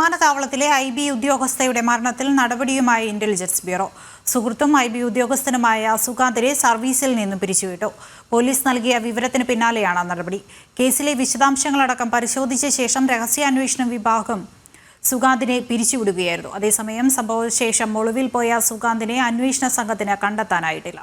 വിമാനത്താവളത്തിലെ I B ഉദ്യോഗസ്ഥയുടെ മരണത്തിൽ നടപടിയുമായി ഇന്റലിജൻസ് ബ്യൂറോ. സുഹൃത്തും ഐ ബി ഉദ്യോഗസ്ഥനുമായ സുഖാന്തരെ സർവീസിൽ നിന്നും പിരിച്ചുവിട്ടു. പോലീസ് നൽകിയ വിവരത്തിന് പിന്നാലെയാണ് നടപടി. കേസിലെ വിശദാംശങ്ങളടക്കം പരിശോധിച്ച ശേഷം രഹസ്യാന്വേഷണ വിഭാഗം സുഗാന്തിനെ പിരിച്ചുവിടുകയായിരുന്നു. അതേസമയം സംഭവശേഷം ഒളിവിൽ പോയ സുഗാന്തിനെ അന്വേഷണ സംഘത്തിന് കണ്ടെത്താനായിട്ടില്ല.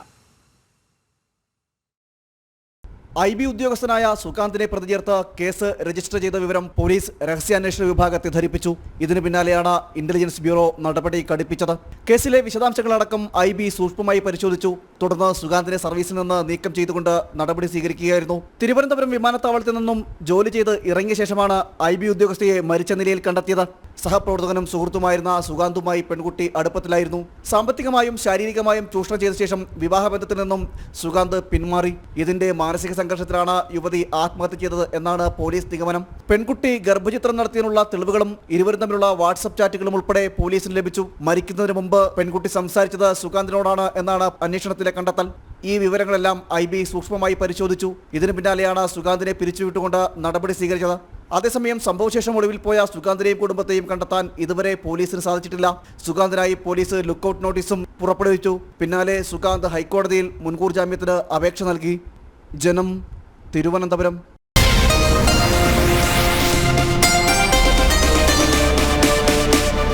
ഐ ബി ഉദ്യോഗസ്ഥനായ സുകാന്തിനെ പ്രതി ചേർത്ത് കേസ് രജിസ്റ്റർ ചെയ്ത വിവരം പോലീസ് രഹസ്യാന്വേഷണ വിഭാഗത്തെ ധരിപ്പിച്ചു. ഇതിനു പിന്നാലെയാണ് ഇന്റലിജൻസ് ബ്യൂറോ നടപടി കടുപ്പിച്ചത്. കേസിലെ വിശദാംശങ്ങളടക്കം ഐ ബി സൂക്ഷ്മമായി പരിശോധിച്ചു. തുടർന്ന് സുകാന്തിനെ സർവീസിൽ നിന്ന് നീക്കം ചെയ്തുകൊണ്ട് നടപടി സ്വീകരിക്കുകയായിരുന്നു. തിരുവനന്തപുരം വിമാനത്താവളത്തിൽ നിന്നും ജോലി ചെയ്ത് ഇറങ്ങിയ ശേഷമാണ് ഐ ബി ഉദ്യോഗസ്ഥയെ മരിച്ച നിലയിൽ കണ്ടെത്തിയത്. സഹപ്രവർത്തകനും സുഹൃത്തുമായിരുന്ന സുകാന്തുമായി പെൺകുട്ടി അടുപ്പത്തിലായിരുന്നു. സാമ്പത്തികമായും ശാരീരികമായും ചൂഷണം ചെയ്ത ശേഷം വിവാഹബന്ധത്തിൽ നിന്നും സുഗാന്ത് പിന്മാറി. ഇതിന്റെ മാനസിക സംഘർഷത്തിലാണ് യുവതി ആത്മഹത്യ ചെയ്തത് എന്നാണ് പോലീസ് നിഗമനം. പെൺകുട്ടി ഗർഭചിത്രം നടത്തിയതിനുള്ള തെളിവുകളും ഇരുവരും തമ്മിലുള്ള വാട്സപ്പ് ചാറ്റുകളും ഉൾപ്പെടെ പോലീസിന് ലഭിച്ചു. മരിക്കുന്നതിന് പെൺകുട്ടി സംസാരിച്ചത് സുകാന്തിനോടാണ് എന്നാണ് അന്വേഷണത്തിലെ കണ്ടെത്തൽ. ഈ വിവരങ്ങളെല്ലാം ഐ ബി സൂക്ഷ്മമായി പരിശോധിച്ചു. ഇതിനു പിന്നാലെയാണ് സുകാന്തിനെ പിരിച്ചുവിട്ടുകൊണ്ട് നടപടി സ്വീകരിച്ചത്. അതേസമയം സംഭവശേഷം ഒളിവിൽ പോയ സുകാന്തിനെയും കുടുംബത്തെയും കണ്ടെത്താൻ ഇതുവരെ പോലീസിന് സാധിച്ചിട്ടില്ല. സുകാന്തിനായി പോലീസ് ലുക്കൌട്ട് നോട്ടീസും പുറപ്പെടുവിച്ചു. പിന്നാലെ സുകാന്ത് ഹൈക്കോടതിയിൽ മുൻകൂർ ജാമ്യത്തിന് അപേക്ഷ നൽകി. ജനം തിരുവനന്തപുരം.